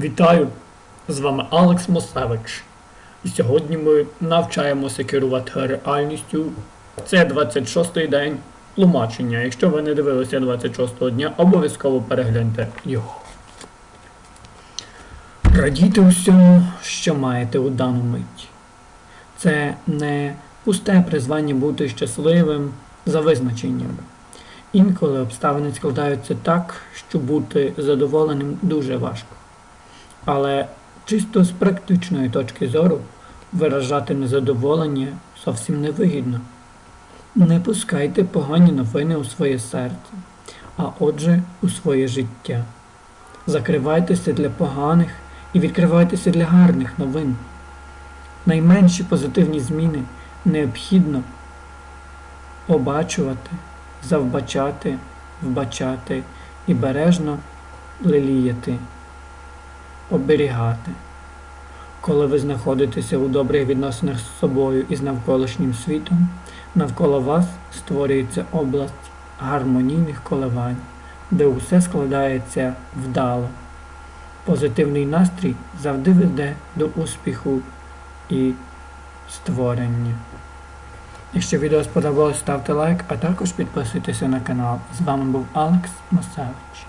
Вітаю! З вами Алекс Мосевич. І сьогодні ми навчаємося керувати реальністю. Це 26-й день тлумачення. Якщо ви не дивилися 26-го дня, обов'язково перегляньте його. Радійте усьому, що маєте у дану мить. Це не пусте призвання бути щасливим за визначенням. Інколи обставини складаються так, що бути задоволеним дуже важко. Але чисто з практичної точки зору виражати незадоволення зовсім невигідно. Не пускайте погані новини у своє серце, а отже у своє життя. Закривайтеся для поганих і відкривайтеся для гарних новин. Найменші позитивні зміни необхідно обачувати, завбачати, вбачати і бережно леліяти оберігати. Коли ви знаходитеся у добрих відносинах з собою і з навколишнім світом, навколо вас створюється область гармонійних коливань, де усе складається вдало. Позитивний настрій завжди веде до успіху і створення. Якщо відео сподобалось, ставте лайк, а також підписуйтеся на канал. З вами був Алекс Масевич.